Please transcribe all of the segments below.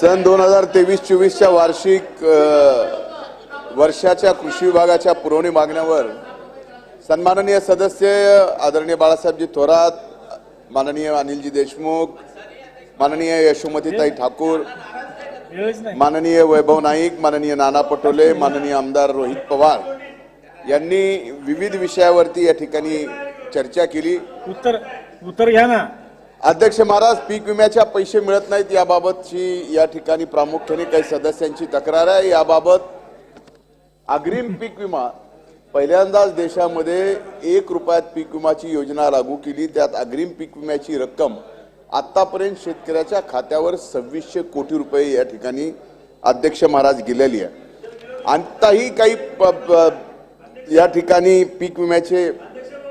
सन दोन हजार तेवीस चोवीसच्या वार्षिक वर्षाच्या कृषी विभागाच्या पुरवणी मागण्यावर सन्माननीय सदस्य आदरणीय बाळासाहेबजी थोरात माननीय अनिलजी देशमुख माननीय यशोमतीताई ठाकूर माननीय वैभव नाईक माननीय नाना पटोले माननीय आमदार रोहित पवार यांनी विविध विषयावरती या ठिकाणी चर्चा केली. उत्तर उत्तर घ्या ना. अध्यक्ष महाराज पीक विम्याच्या पैसे मिळत नाहीत याबाबतची या ठिकाणी प्रामुख्याने काही सदस्यांची तक्रार आहे. याबाबत अग्रिम पीक विमा पहिल्यांदाच देशामध्ये एक रुपयात पीक विमाची योजना लागू केली. त्यात अग्रिम पीक विम्याची रक्कम आतापर्यंत शेतकऱ्याच्या खात्यावर सव्वीसशे कोटी रुपये या ठिकाणी अध्यक्ष महाराज गेलेली आहे आताही काही प- या ठिकाणी पीक विम्याचे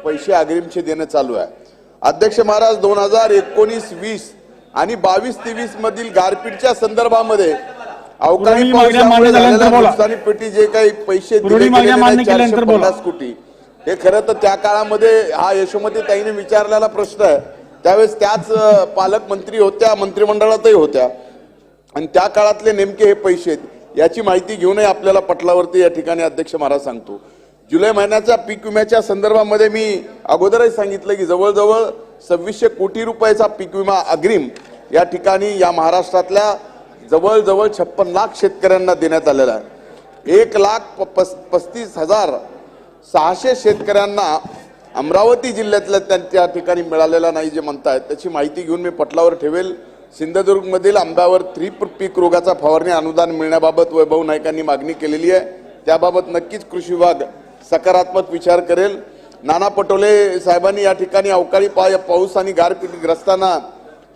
पैसे अग्रिमचे देणं चालू आहे. अध्यक्ष महाराज दोन हजार एकोणीस वीस आणि बावीस तेवीस मधील गारपीटच्या संदर्भामध्ये अवकाळी पावसामुळे झालेल्या. नुकसानी पेटी जे काही पैसे दिले चारशे. पन्नास कोटी हे खरं तर त्या काळामध्ये हा यशोमती ताईने विचारलेला प्रश्न आहे त्यावेळेस त्याच पालकमंत्री होत्या मंत्रिमंडळातही होत्या आणि त्या काळातले नेमके हे पैसे आहेत याची माहिती घेऊनही आपल्याला पटलावरती या ठिकाणी अध्यक्ष महाराज सांगतो जुलै महिन्याच्या पीक विम्याच्या संदर्भामध्ये मी अगोदरही सांगितलं की जवळजवळ सव्वीसशे कोटी रुपयाचा पीक विमा अग्रिम या ठिकाणी या महाराष्ट्रातल्या जवळजवळ छप्पन लाख शेतकऱ्यांना देण्यात आलेला आहे. एक लाख प- पस- पस्तीस हजार सहाशे शेतकऱ्यांना अमरावती जिल्ह्यातल्या त्या त्या ठिकाणी मिळालेला नाही जे म्हणतायत. त्याची माहिती घेऊन मी पटलावर ठेवेल. सिंधुदुर्गमधील आंब्यावर थ्री पीक रोगाचा फवारणी अनुदान मिळण्याबाबत वैभव नाईकांनी मागणी केलेली आहे. त्याबाबत नक्कीच कृषी विभाग सकारात्मक विचार करेल. नाना पटोले साहेबांनी या ठिकाणी अवकाळी पा पाऊस आणि गारपीटग्रस्तांना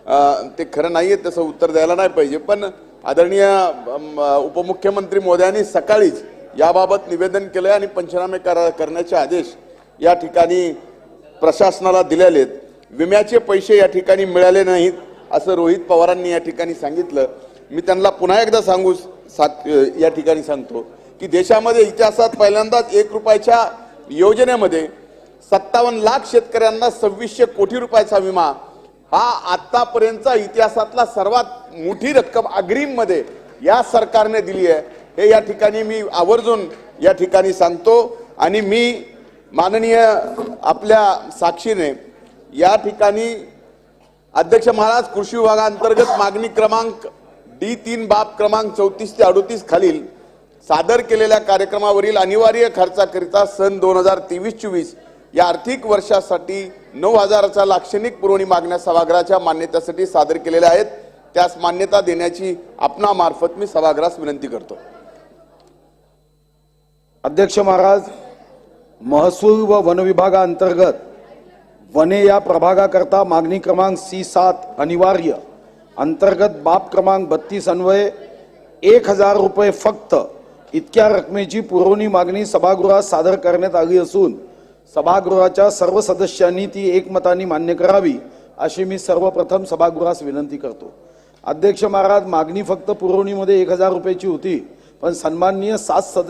अं, ते खरं नाही आहे तसं उत्तर द्यायला नाही पाहिजे. पण आदरणीय उपमुख्यमंत्री मोदयांनी सकाळीच याबाबत निवेदन केलंय आणि पंचनामे करा करण्याचे आदेश या ठिकाणी प्रशासनाला दिलेले आहेत. विम्याचे पैसे या ठिकाणी मिळाले नाहीत असं रोहित पवारांनी या ठिकाणी सांगितलं. मी त्यांना पुन्हा एकदा सांगू सात या ठिकाणी सांगतो. की देशामध्ये इतिहासात पहिल्यांदाच एक रुपयाच्या योजनेमध्ये सत्तावन्न लाख शेतकऱ्यांना सव्वीसशे कोटी रुपयाचा विमा. हा आतापर्यंतचा इतिहासातला सर्वात मोठी रक्कम अग्रिममध्ये या सरकारने दिली आहे. हे या ठिकाणी मी आवर्जून या ठिकाणी सांगतो आणि मी माननीय आपल्या साक्षीने या ठिकाणी अध्यक्ष महाराज कृषी विभागांतर्गत मागणी क्रमांक डी तीन बाब क्रमांक चौतीस ते अडोतीस खालील सादर केलेल्या कार्यक्रमावरील अनिवार्य खर्चाकरिता सन दोन हजार तेवीस चोवीस या आर्थिक वर्षासाठी नऊ हजाराच्या लाक्षणिक पुरवणी मागण्या सभागृहाच्या मान्यतेसाठी सादर केलेल्या आहेत. त्यास मान्यता देण्याची आपणामार्फत मी सभागृहास विनंती करतो. अध्यक्ष महाराज महसूल व वन विभागाअंतर्गत वने या प्रभागाकरता मागणी क्रमांक सी सात अनिवार्य. अंतर्गत बाब क्रमांक बत्तीस अन्वये एक हजार रुपये फक्त इतक्या रकमेची पुरवणी मागणी सभागृहात सादर करण्यात आली असून सभागृहाच्या सर्व सदस्यांनी ती एकमताने मान्य करावी अशी मी सर्वप्रथम सभागृहास विनंती करतो. अध्यक्ष महाराज मागणी फक्त पुरवणीमध्ये एक हजार रुपयाची होती पण सन्माननीय सात सदस्य